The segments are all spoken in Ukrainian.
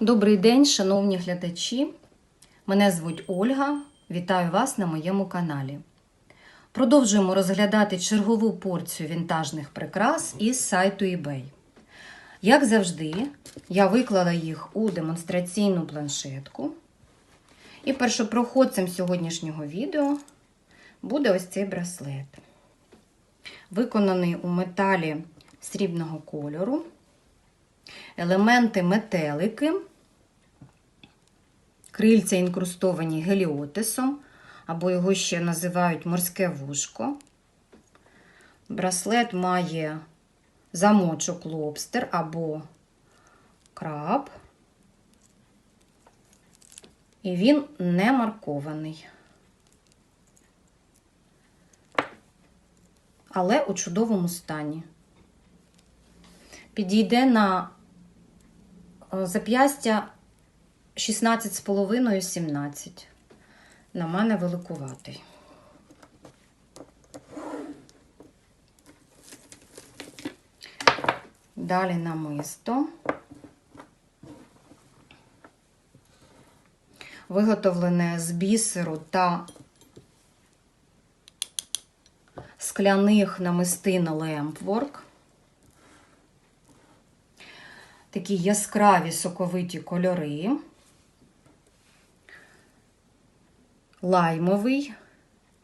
Добрий день, шановні глядачі. Мене звуть Ольга. Вітаю вас на моєму каналі. Продовжуємо розглядати чергову порцію вінтажних прикрас із сайту eBay. Як завжди, я виклала їх у демонстраційну планшетку. І першопроходцем сьогоднішнього відео буде ось цей браслет. Виконаний у металі срібного кольору. Елементи метелики, крильця інкрустовані геліотисом, або його ще називають морське вушко. Браслет має замочок лобстер або краб. І він не маркований. Але у чудовому стані. Підійде на зап'ястя 16,5-17. На мене великуватий. Далі намисто. Виготовлене з бісеру та скляних намистин Лемпворк. Такі яскраві соковиті кольори. Лаймовий,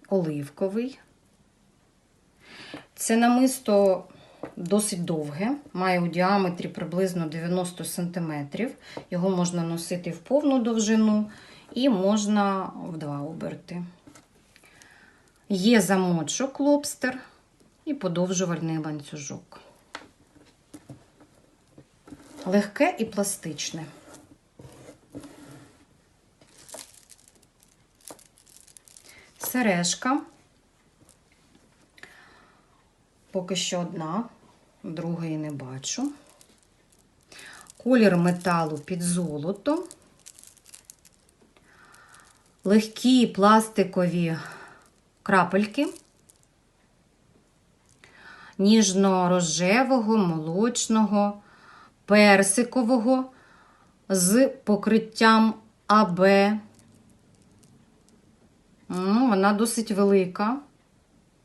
оливковий. Це намисто досить довге, має у діаметрі приблизно 90 см. Його можна носити в повну довжину і можна в два оберти. Є замочок лобстер і подовжувальний ланцюжок. Легке і пластичне. Сережка. Поки що одна, другої не бачу. Колір металу під золото. Легкі пластикові крапельки. Ніжно-рожевого, молочного, персикового з покриттям АБ. Ну, Вона досить велика,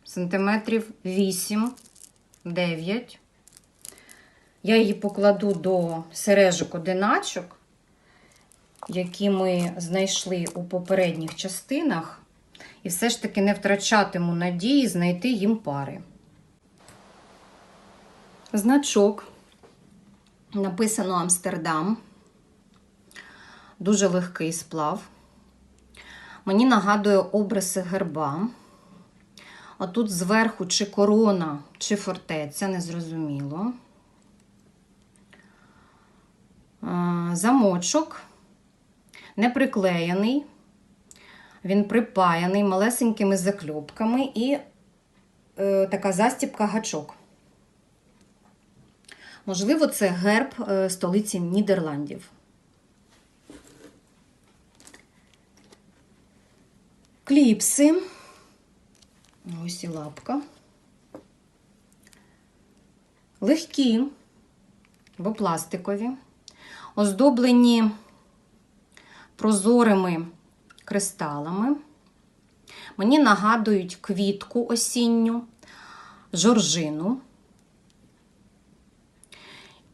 сантиметрів 8, 9. Я її покладу до сережок одиначок, які ми знайшли у попередніх частинах, і все ж таки не втрачатиму надії знайти їм пари. Значок. Написано Амстердам. Дуже легкий сплав. Мені нагадує обриси герба. А тут зверху чи корона, чи фортеця, незрозуміло. Замочок не приклеєний, він припаяний малесенькими закльопками і е, така застіпка гачок. Можливо, це герб е, столиці Нідерландів. Кліпси. Ось і лапка. Легкі, бо пластикові, оздоблені прозорими кристалами. Мені нагадують квітку осінню, жоржину.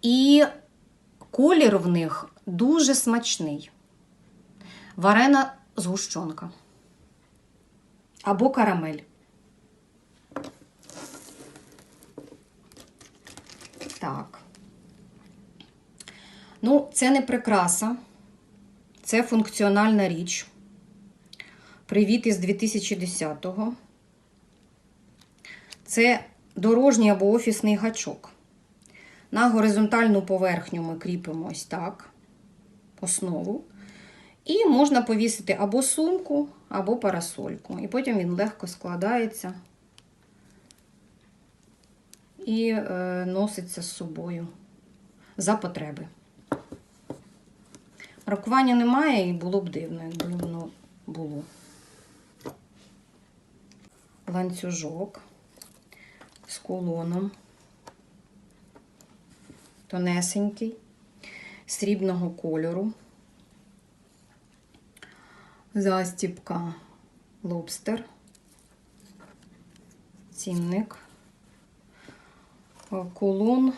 І колір в них дуже смачний. Варена згущенка. Або карамель. Так. Ну, це не прикраса, це функціональна річ. Привіт із 2010-го. Це дорожній або офісний гачок. На горизонтальну поверхню ми кріпимо ось так, основу. І можна повісити або сумку, або парасольку. І потім він легко складається і е, носиться з собою за потреби. Маркування немає і було б дивно, якби воно було. Ланцюжок з кулоном. Тонесенький. срібного кольору. Застіпка лобстер. Цінник. Кулон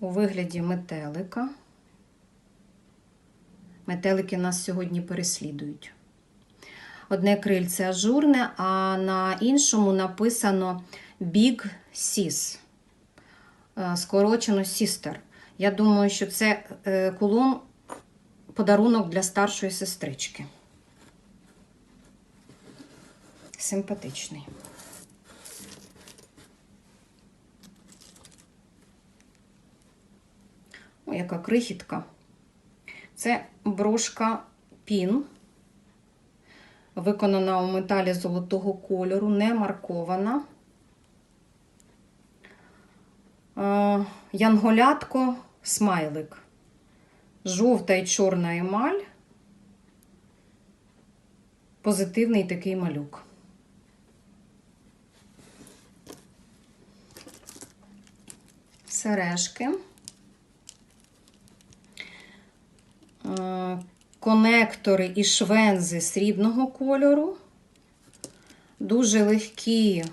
у вигляді метелика. Метелики нас сьогодні переслідують. Одне крильце ажурне, а на іншому написано Big Sis. Е, Скорочено Sister. Я думаю, що це е, кулон подарунок для старшої сестрички. Симпатичний. О, яка крихітка. Це брошка пін, виконана у металі золотого кольору, не маркована. Е, Янголятко смайлик. Жовта і чорна емаль. Позитивний такий малюк. Сережки. Е, конектори і швензи срібного кольору, дуже легкі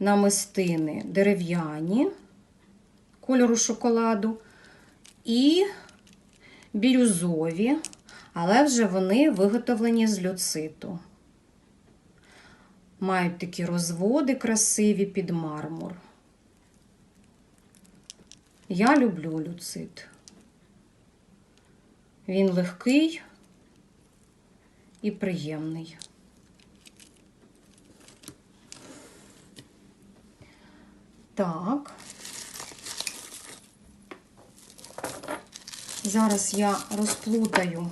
намистини дерев'яні кольору шоколаду і бірюзові, але вже вони виготовлені з люциту. Мають такі розводи красиві під мармур. Я люблю люцит. Він легкий і приємний. Так. Зараз я розплутаю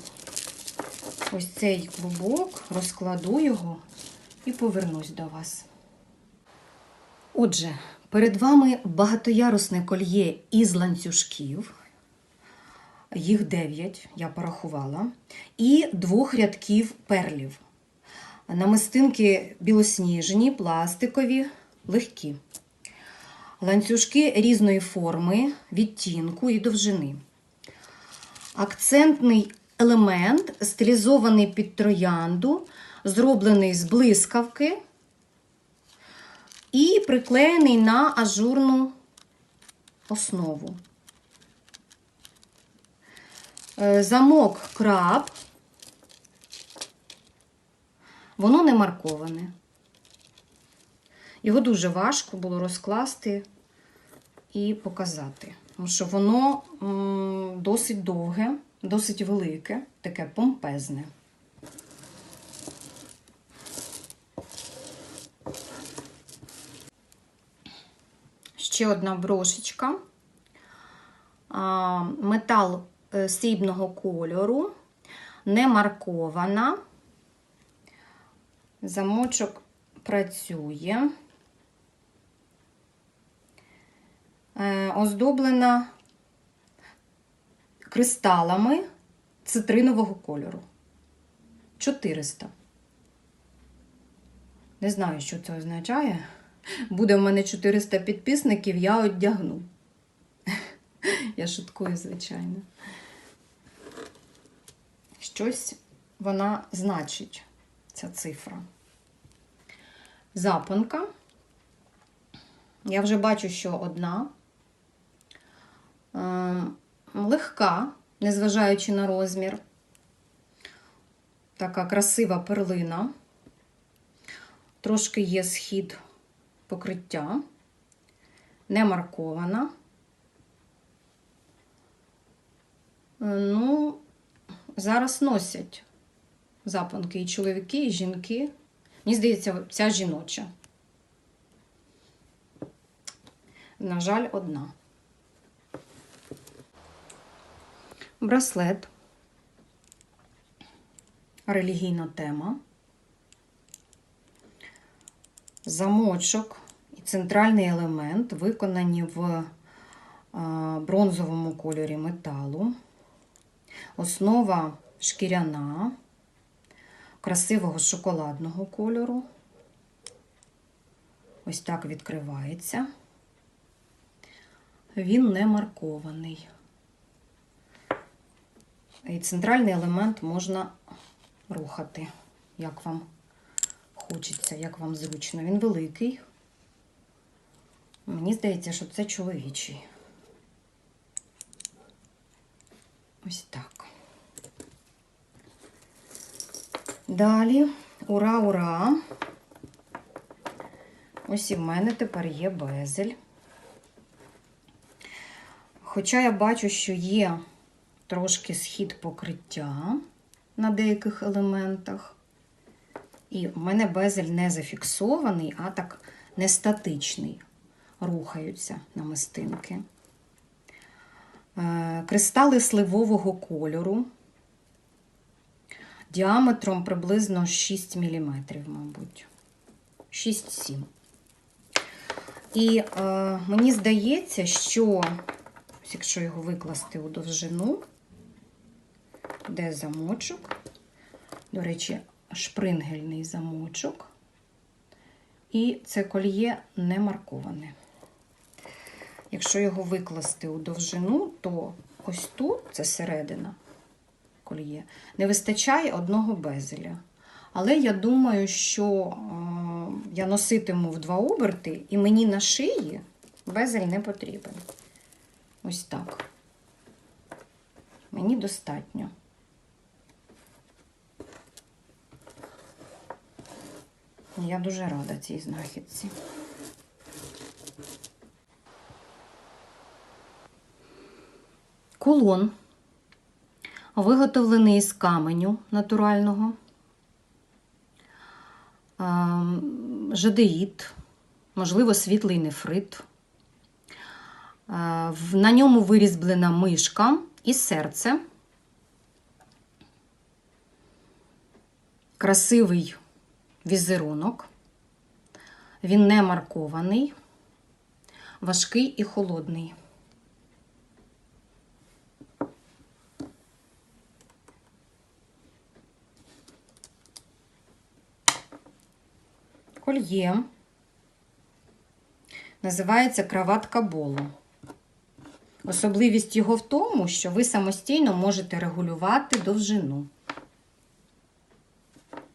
ось цей клубок, розкладу його і повернусь до вас. Отже, перед вами багатоярусне кольє із ланцюжків їх дев'ять, я порахувала, і двох рядків перлів. Намистинки білосніжені, пластикові, легкі. Ланцюжки різної форми, відтінку і довжини. Акцентний елемент, стилізований під троянду, зроблений з блискавки і приклеєний на ажурну основу. Е, Замок краб. Воно не марковане. Його дуже важко було розкласти і показати. Тому що воно досить довге, досить велике, таке помпезне. Ще одна брошечка. Метал е, срібного кольору, не маркована. Замочок працює. Е, Оздоблена кристалами цитринового кольору. 400. Не знаю, що це означає. Буде в мене 400 підписників, я одягну. Я шуткую, звичайно. Щось вона значить, ця цифра. Запонка. Я вже бачу, що одна. Е, легка, незважаючи на розмір. Така красива перлина. Трошки є схід покриття, не маркована. Е, Ну, зараз носять запонки і чоловіки, і жінки. Мені здається, ця жіноча. На жаль, одна. Браслет. Релігійна тема. Замочок і центральний елемент виконані в бронзовому кольорі металу. Основа шкіряна, красивого шоколадного кольору. Ось так відкривається. Він не маркований. І центральний елемент можна рухати, як вам хочеться, як вам зручно. Він великий. Мені здається, що це чоловічий. Ось так. Далі, ура, ура! Ось і в мене тепер є безель. Хоча я бачу, що є трошки схід покриття на деяких елементах. І в мене безель не зафіксований, а так не статичний. Рухаються намистинки. Е, Кристали сливового кольору діаметром приблизно 6 мм, мабуть. 6-7. І е, мені здається, що якщо його викласти у довжину, де замочок, до речі, шпрингельний замочок, і це кольє не марковане. Якщо його викласти у довжину, то ось тут, це середина кольє, не вистачає одного безеля. Але я думаю, що е, я носитиму в два оберти, і мені на шиї безель не потрібен. Ось так. Мені достатньо. Я дуже рада цій знахідці. Кулон виготовлений із каменю натурального, ем, жадеїд, можливо, світлий нефрит. Е, На ньому вирізблена мишка і серце. Красивий візерунок. Він не маркований, важкий і холодний. Кольє називається краватка боло. Особливість його в тому, що ви самостійно можете регулювати довжину.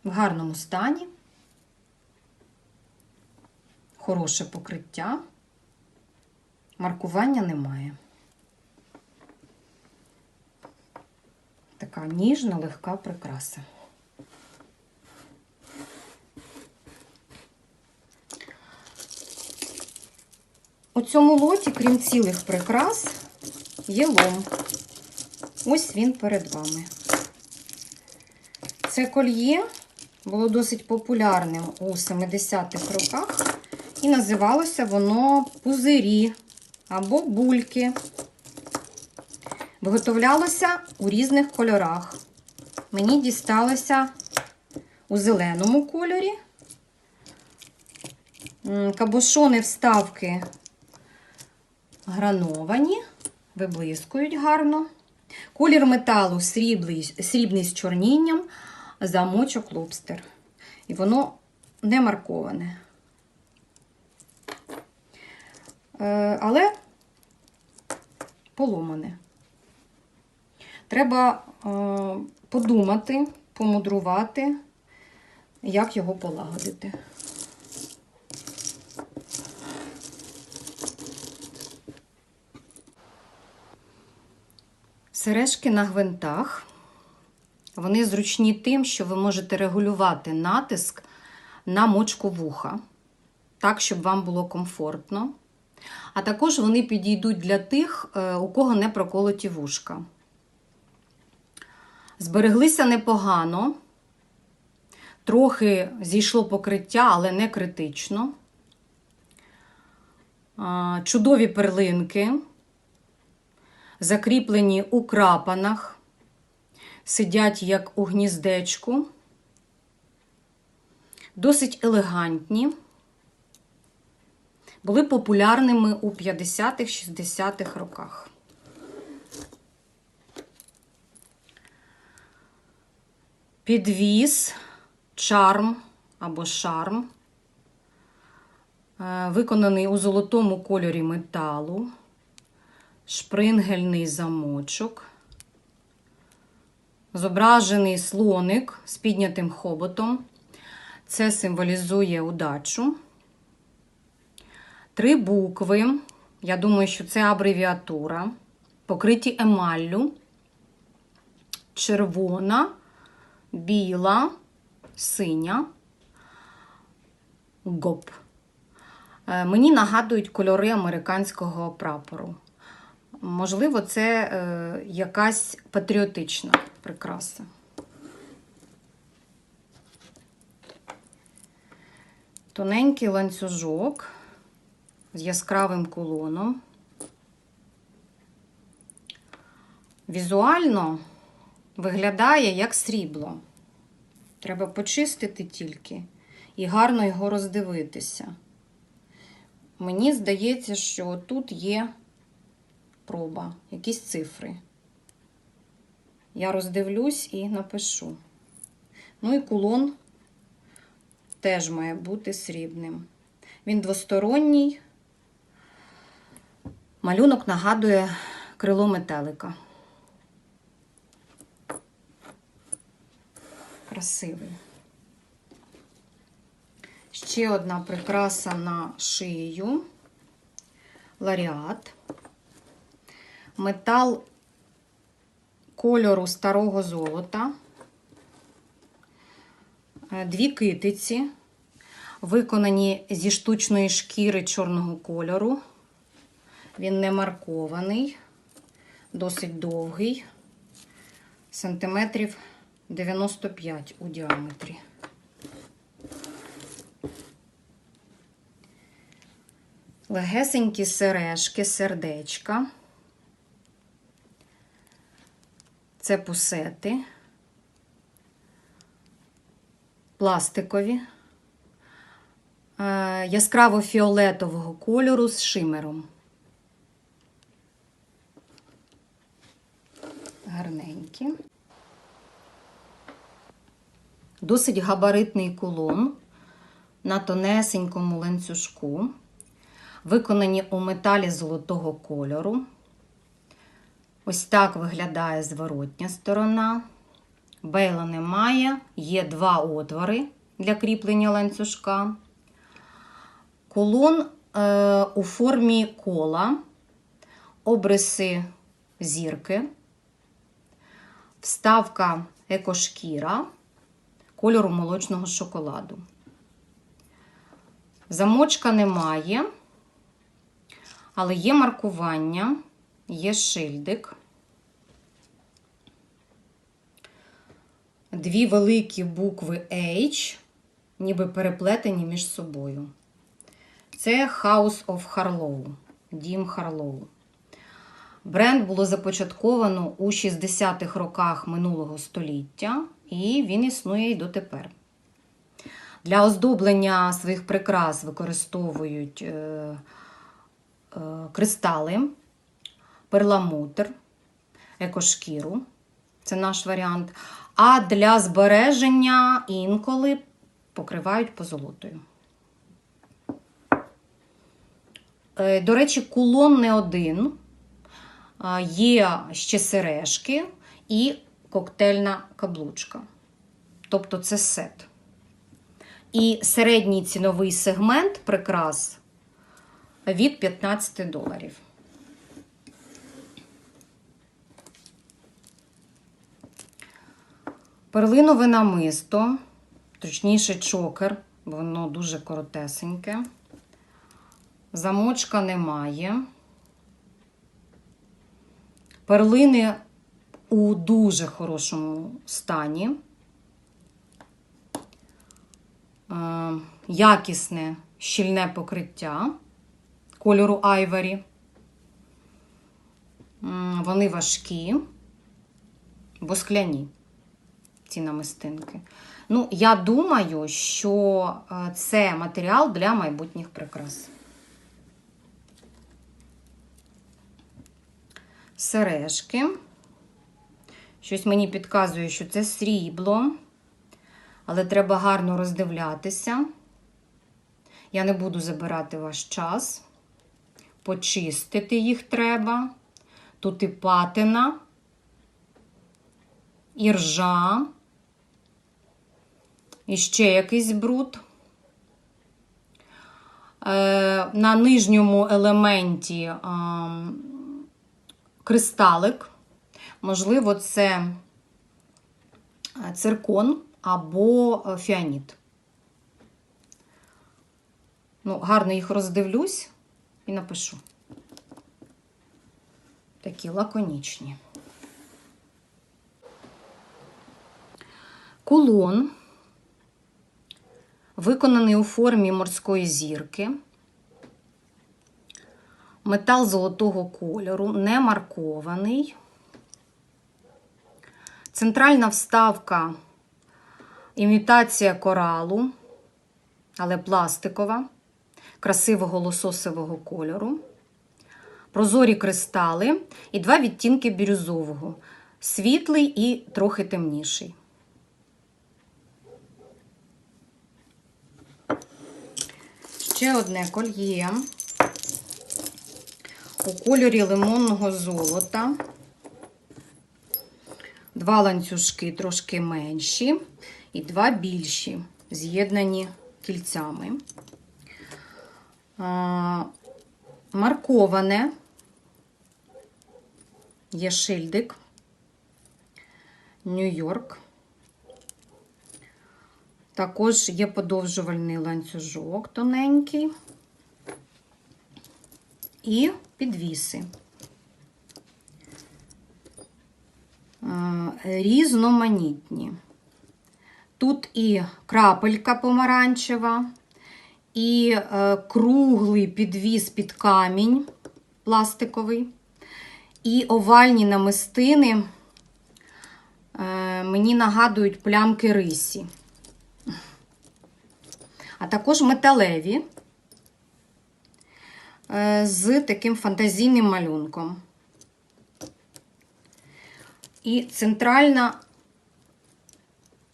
В гарному стані, хороше покриття, маркування немає. Така ніжна, легка прикраса. У цьому лоті, крім цілих прикрас, є лом. Ось він перед вами. Це кольє було досить популярним у 70-х роках, і називалося воно пузирі або бульки. Виготовлялося у різних кольорах. Мені дісталося у зеленому кольорі. Кабошони вставки грановані, виблискують гарно. Колір металу сріблий, срібний з чорнінням, замочок лобстер. І воно не марковане. Е, але поломане. Треба е, подумати, помудрувати, як його полагодити. Сережки на гвинтах. Вони зручні тим, що ви можете регулювати натиск на мочку вуха, так, щоб вам було комфортно. А також вони підійдуть для тих, е, у кого не проколоті вушка. Збереглися непогано, трохи зійшло покриття, але не критично. Чудові перлинки, закріплені у крапанах, сидять як у гніздечку, досить елегантні, були популярними у 50-х, 60-х роках. Підвіз, чарм або шарм, е, виконаний у золотому кольорі металу, шпрингельний замочок, зображений слоник з піднятим хоботом. Це символізує удачу. Три букви. Я думаю, що це абревіатура. Покриті емаллю. Червона, біла, синя. ГОП. Е, Мені нагадують кольори американського прапору. Можливо, це е, якась патріотична прикраса. Тоненький ланцюжок з яскравим кулоном. Візуально виглядає як срібло. Треба почистити тільки і гарно його роздивитися. Мені здається, що тут є проба, якісь цифри. Я роздивлюсь і напишу. Ну і кулон теж має бути срібним. Він двосторонній. Малюнок нагадує крило метелика. Красивий. Ще одна прикраса на шию. Ларіат. Метал кольору старого золота. Е, Дві китиці, виконані зі штучної шкіри чорного кольору. Він не маркований, досить довгий, сантиметрів 95 у діаметрі. Легесенькі сережки, сердечка. Це пусети. Пластикові. Е, Яскраво-фіолетового кольору з шимером. Гарненькі. Досить габаритний кулон на тонесенькому ланцюжку, виконані у металі золотого кольору. Ось так виглядає зворотня сторона. Бейла немає, є два отвори для кріплення ланцюжка. Кулон е, у формі кола, обриси зірки, вставка екошкіра кольору молочного шоколаду. Замочка немає, але є маркування, є шильдик. Дві великі букви H, ніби переплетені між собою. Це House of Harlow, Дім Харлоу. Бренд було започатковано у 60-х роках минулого століття, і він існує і дотепер. Для оздоблення своїх прикрас використовують е, е, кристали, перламутр, екошкіру. Це наш варіант. А для збереження інколи покривають позолотою. Е, До речі, кулон не один. Є ще сережки і коктейльна каблучка. Тобто це сет. І середній ціновий сегмент прикрас від 15 доларів. Перлинове намисто, точніше чокер, воно дуже коротесеньке. Замочка немає. Перлини у дуже хорошому стані. Е, Якісне щільне покриття кольору айварі. Вони важкі, бо скляні ці намистинки. Ну, я думаю, що е, це матеріал для майбутніх прикрас. Сережки. Щось мені підказує, що це срібло, але треба гарно роздивлятися. Я не буду забирати ваш час. Почистити їх треба. Тут і патина. іржа, і ще якийсь бруд. Е, На нижньому елементі ам, кристалик. Можливо, це е, циркон або е, фіаніт. Ну, гарно їх роздивлюсь і напишу. Такі лаконічні. Кулон виконаний у формі морської зірки. Метал золотого кольору, не маркований. Центральна вставка імітація коралу, але пластикова, красивого лососового кольору. Прозорі кристали і два відтінки бірюзового світлий і трохи темніший. Ще одне кольє у кольорі лимонного золота. Два ланцюжки трошки менші і два більші, з'єднані кільцями. Марковане є шильдик. Нью-Йорк. Також є подовжувальний ланцюжок тоненький і підвіси. Різноманітні. Тут і крапелька помаранчева, і е, круглий підвіс під камінь пластиковий, і овальні намистини е, мені нагадують плямки рисі а також металеві з таким фантазійним малюнком. І центральна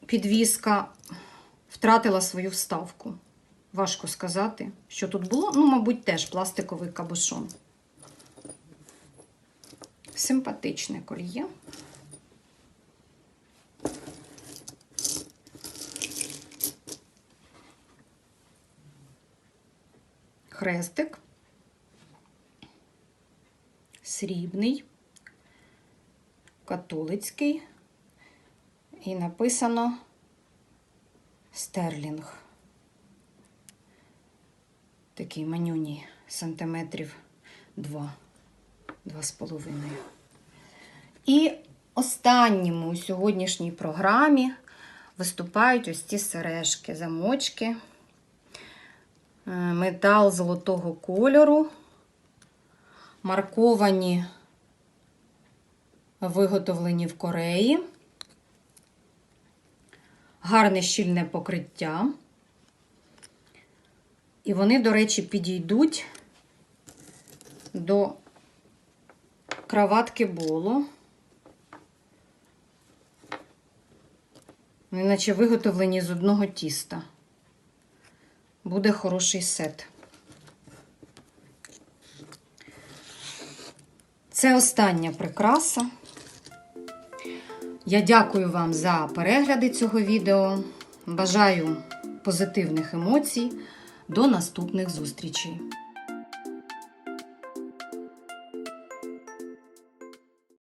підвіска втратила свою вставку. Важко сказати, що тут було. Ну, мабуть, теж пластиковий кабушон. Симпатичне кольє. хрестик, срібний, католицький, і написано стерлінг. Такий манюній сантиметрів 2, 2,5. І останніми у сьогоднішній програмі виступають ось ці сережки, замочки. Е, метал золотого кольору, марковані, виготовлені в Кореї, гарне щільне покриття. І вони, до речі, підійдуть до краватки болу. Вони наче виготовлені з одного тіста буде хороший сет. Це остання прикраса. Я дякую вам за перегляди цього відео. Бажаю позитивних емоцій. До наступних зустрічей!